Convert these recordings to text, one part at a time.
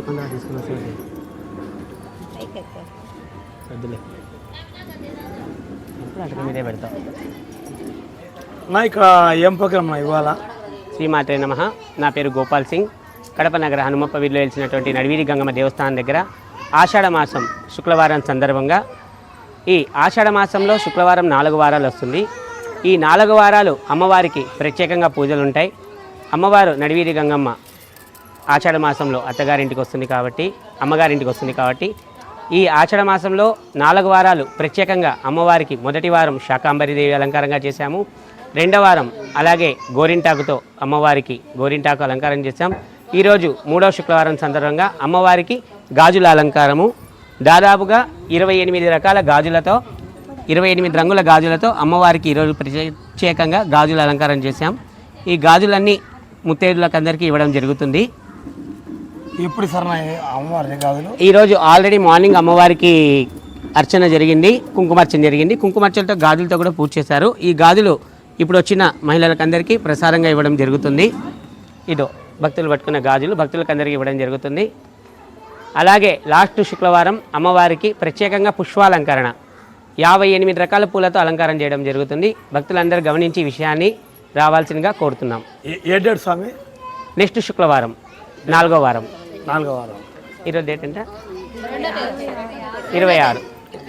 పెట్టుకుందా తీసుకున్న వస్తుంది వద్దులే. ఎప్పుడు అటుక మీదే పెడతాం. అన్నా ఇక్కడ ఏం ప్రోగ్రామ్ ఇవాళ? శ్రీమాత్రే నమ. నా పేరు గోపాల్ సింగ్. కడప నగర హనుమప్ప వీధిలో వెలిసినటువంటి నడివీరి గంగమ్మ దేవస్థానం దగ్గర ఆషాఢ మాసం శుక్రవారం సందర్భంగా ఈ ఆషాఢ మాసంలో శుక్రవారం నాలుగు వారాలు వస్తుంది. ఈ నాలుగు వారాలు అమ్మవారికి ప్రత్యేకంగా పూజలు ఉంటాయి అమ్మవారు నడివీరి గంగమ్మ ఆషాఢ మాసంలో అత్తగారింటికి వస్తుంది కాబట్టి అమ్మగారింటికి వస్తుంది కాబట్టి ఈ ఆషాఢ మాసంలో నాలుగు వారాలు ప్రత్యేకంగా అమ్మవారికి మొదటి వారం శాకాంబరిదేవి అలంకారంగా చేశాము. రెండవ వారం అలాగే గోరింటాకుతో అమ్మవారికి గోరింటాకు అలంకారం చేశాం. ఈరోజు మూడవ శుక్రవారం సందర్భంగా అమ్మవారికి గాజుల అలంకారము. దాదాపుగా ఇరవై ఎనిమిది రకాల గాజులతో ఇరవై ఎనిమిది రంగుల గాజులతో అమ్మవారికి ఈరోజు ప్రత్యేకంగా గాజుల అలంకారం చేశాం. ఈ గాజులన్నీ ముత్తైదులకు అందరికీ ఇవ్వడం జరుగుతుంది. ఎప్పుడు సార్ అమ్మవారి గాజులు ఈరోజు ఆల్రెడీ మార్నింగ్ అమ్మవారికి అర్చన జరిగింది కుంకుమార్చన జరిగింది. కుంకుమార్చనతో గాజులతో కూడా పూజ చేశారు. ఈ గాజులు ఇప్పుడు వచ్చిన మహిళలకు అందరికీ ప్రసారంగా ఇవ్వడం జరుగుతుంది. ఇదో భక్తులు పట్టుకున్న గాజులు భక్తులకు అందరికీ ఇవ్వడం జరుగుతుంది. అలాగే లాస్ట్ శుక్రవారం అమ్మవారికి ప్రత్యేకంగా పుష్పాలంకరణ. యాభై ఎనిమిది రకాల పూలతో అలంకారం చేయడం జరుగుతుంది. భక్తులందరూ గమనించి విషయాన్ని రావాల్సిందిగా కోరుతున్నాం. ఏ డేట్ స్వామి? నెక్స్ట్ శుక్రవారం నాలుగో వారం. నాలుగో వారం. ఈరోజు డేట్ ఎంత? ఇరవై ఆరు.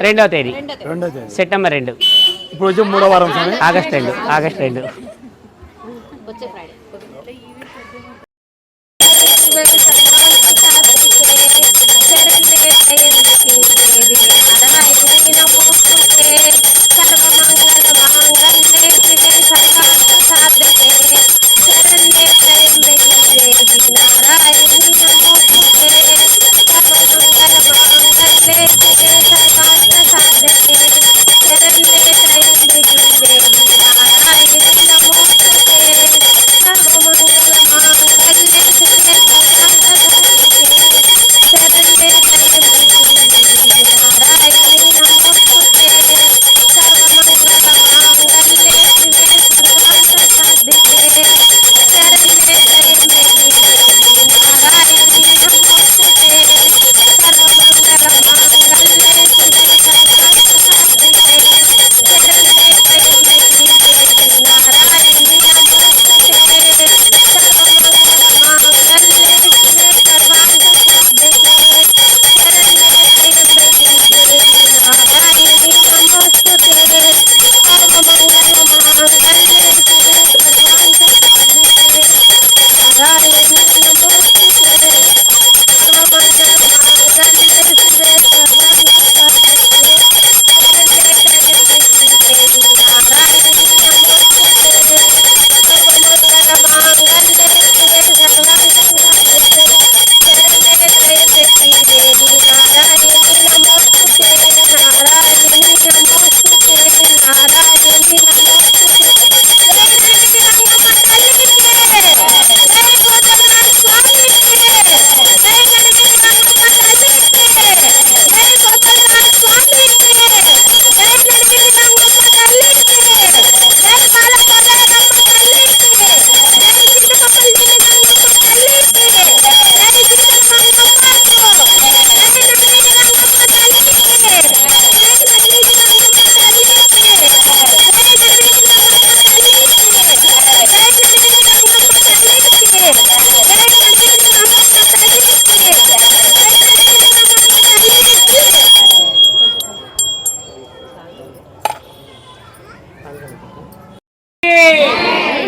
రెండవ తేదీ. రెండో తేదీ. సెప్టెంబర్ రెండు. ఇప్పుడు వచ్చి మూడో వారం స్వామి ఆగస్ట్ రెండు ఆగస్ట్ రెండు.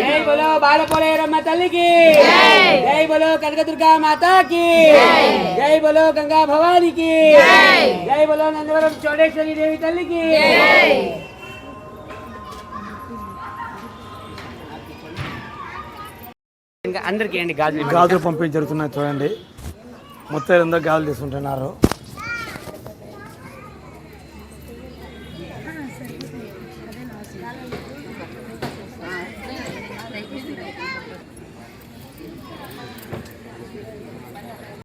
జై బోలో బాలపోలేరమ్మ తల్లికి. జై. బోలో కనకదుర్గా మాతాకి. జై. బోలో గంగా భవానికి. జై. బోలో నందవరం చోడేశ్వరి దేవి తల్లికి. ఇంకా అందరికీ అండి గాజులు గాజులు పంపిణీ జరుగుతున్నాయి చూడండి. మొత్తం అందరూ గాజులు తీసుకుంటున్నారు.